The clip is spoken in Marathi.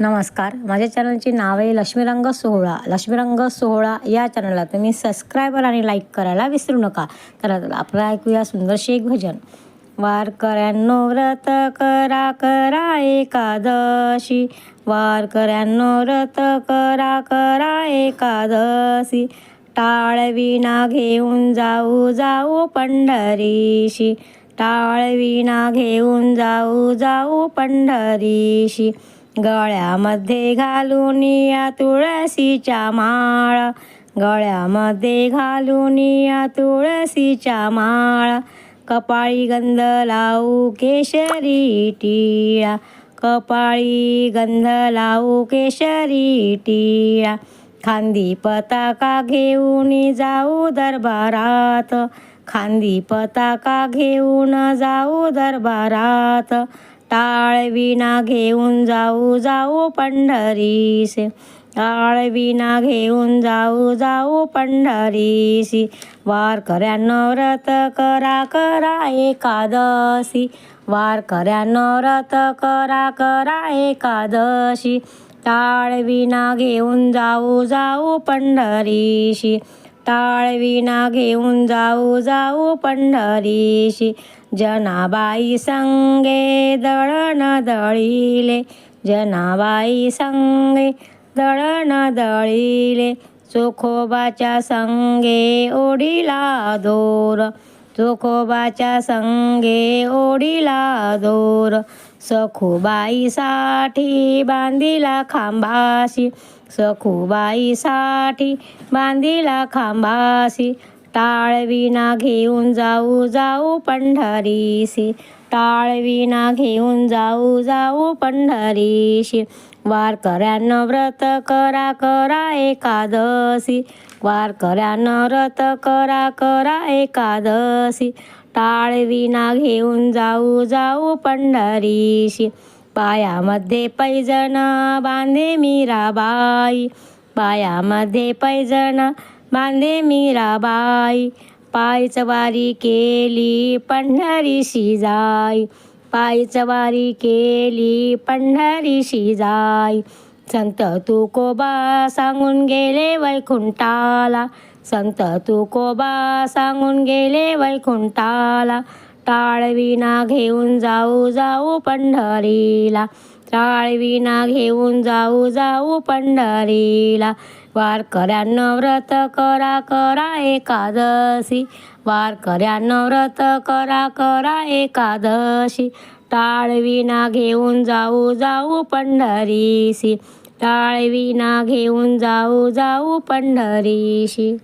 नमस्कार. माझ्या चॅनलचे नाव आहे लक्ष्मीरंग सोहळा. लक्ष्मीरंग सोहळा या चॅनलला तुम्ही सबस्क्रायबर आणि लाईक करायला विसरू नका. तर आता आपलं ऐकूया सुंदरशी एक भजन. वारकऱ्यांनो व्रत करा करा एकादशी. वारकऱ्यांनो व्रत करा करा एकादशी. टाळविना घेऊन जाऊ जाऊ पंढरीशी. टाळविना घेऊन जाऊ जाऊ पंढरीशी. गळ्यामध्ये घालून या तुळशीच्या माळ. गळ्यामध्ये घालून या तुळशीच्या माळ. कपाळी गंध लावू केशरी टिळा. कपाळी गंध लावू केशरी टिळा. खांदी पताका घेऊन जाऊ दरबारात. खांदी पताका घेऊन जाऊ दरबारात. टाळविना घेऊन जाऊ जाऊ पंढरीसे. टाळविना घेऊन जाऊ जाऊ पंढरीसी. वारकऱ्यांनो व्रत करा करा एकादशी. वारकऱ्यांनो व्रत करा करा एकादशी. टाळविना घेऊन जाऊ जाऊ पंढरीशी टाळविना घेऊन जाऊ जाऊ पंढरीशी. जनाबाई संगे दळण दळीले जनाबाई संगे दळण दळीले. चोखोबाच्या संगे ओढीला दोर चोखोबाच्या संगे ओढीला दोर सखूबाईसाठी बांधिला खांबाशी सखूबाईसाठी बांधिला खांबाशी. टाळविना घेऊन जाऊ जाऊ पंढरीसी टाळविना घेऊन जाऊ जाऊ पंढरीशी. वारकऱ्यानं व्रत करा करा एकादशी. वारकऱ्यानं व्रत करा करा एकादशी. टाळविना घेऊन जाऊ जाऊ पंढरीशी. पायामध्ये पैजण बांधे मीराबाई. पायामध्ये पैजण बांधे मीराबाई. पायचवारी केली पंढरीशी जाई पायचवारी केली पंढरीशी जाई संत तुकोबा सांगून गेले वैकुंठाला. संत तुकोबा सांगून गेले वैकुंठाला. टाळविना घेऊन जाऊ जाऊ पंढरीला. टाळविना घेऊन जाऊ जाऊ पंढरीला. वारकऱ्यांना व्रत करा करा एकादशी. वारकऱ्यांना व्रत करा करा एकादशी. टाळविना घेऊन जाऊ जाऊ पंढरीशी. टाळविना घेऊन जाऊ जाऊ पंढरीशी.